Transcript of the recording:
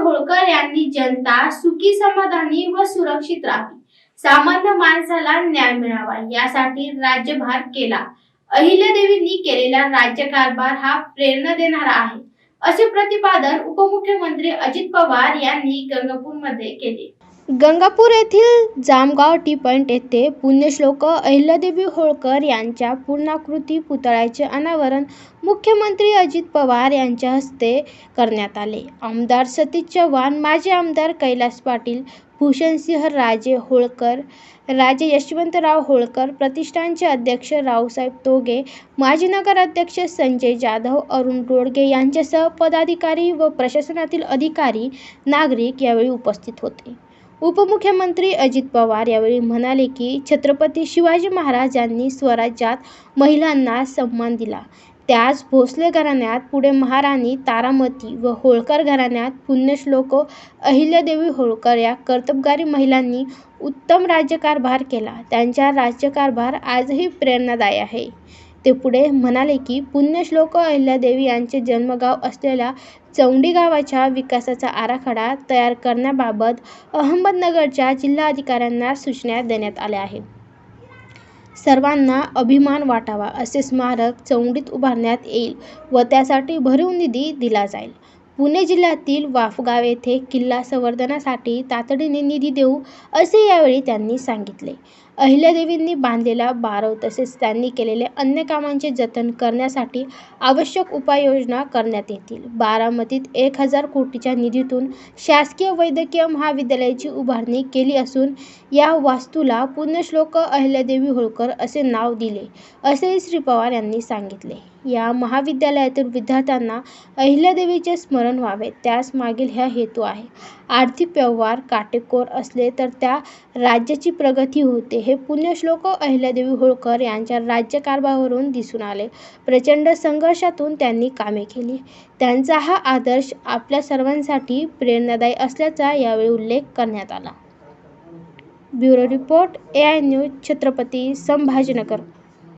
होळकर यांनी जनता सुखी समाधानी व सुरक्षित राहावी. सामान्य माणसाला न्याय मिळावा यासाठी राज्यभार केला. अहिल्यादेवींनी केलेला राज्यकारभार हा प्रेरणा देणारा आहे असे प्रतिपादन उपमुख्यमंत्री अजित पवार यांनी गंगापूरमध्ये केले. गंगापूर येथील जामगाव टी पॉइंट येथे पुण्यश्लोक अहिल्यादेवी होळकर यांच्या पूर्णाकृती पुतळ्याचे अनावरण मुख्यमंत्री अजित पवार यांच्या हस्ते करण्यात आले. आमदार सतीश चव्हाण माजी आमदार कैलास पाटील भूषणसिंह राजे होळकर राजे यशवंतराव होळकर प्रतिष्ठानचे अध्यक्ष रावसाहेब तोगे माजी नगराध्यक्ष संजय जाधव अरुण रोडगे यांच्यासह पदाधिकारी व प्रशासनातील अधिकारी नागरिक यावेळी उपस्थित होते. उपमुख्यमंत्री अजित पवार यावेळी म्हणाले की छत्रपती शिवाजी महाराज यांनी स्वराज्यात महिलांना सन्मान दिला. त्याच भोसले घराण्यात पुढे महाराणी तारामती व होळकर घराण्यात पुण्यश्लोक अहिल्यादेवी होळकर या कर्तबगारी महिलांनी उत्तम राज्यकारभार केला. त्यांचा राज्यकारभार आजही प्रेरणादायी आहे. ते पुढे म्हणाले की पुण्यश्लोक अहिल्यादेवी यांचे जन्मगाव असलेल्या चौंडी गावाच्या विकासाचा आराखडा तयार करण्याबाबत अहमदनगरच्या जिल्हाधिकाऱ्यांना सूचना देण्यात आल्या आहेत. सर्वांना अभिमान वाटावा असे स्मारक चौंडीत उभारण्यात येईल व त्यासाठी भरीव निधी दिला जाईल. पुणे जिल्ह्यातील वाफगाव येथे किल्ला संवर्धनासाठी तातडीने निधी देऊ असे यावेळी त्यांनी सांगितले. अहिल्यादेवींनी बांधलेला बारव तसेच त्यांनी केलेले अन्य कामांचे जतन करण्यासाठी आवश्यक उपाययोजना करण्यात येतील. बारामतीत एक हजार कोटीच्या निधीतून शासकीय वैद्यकीय महाविद्यालयाची उभारणी केली असून या वास्तूला पुण्यश्लोक अहिल्यादेवी होळकर असे नाव दिले असेही श्री पवार यांनी सांगितले. या महाविद्यालयातील विद्यार्थ्यांना अहिल्यादेवीचे स्मरण व्हावे त्यास मागील हा हेतू आहे. आर्थिक व्यवहार काटेकोर असले तर त्या राज्याची प्रगती होते. हे पुण्यश्लोक अहिल्यादेवी होळकर यांच्या राज्यकारभारावरून दिसून आले. प्रचंड संघर्षातून त्यांनी कामे केली. त्यांचा हा आदर्श आपल्या सर्वांसाठी प्रेरणादायी असल्याचा यावेळी उल्लेख करण्यात आला. Bureau report A I news Chhatrapati Sambhajinagar.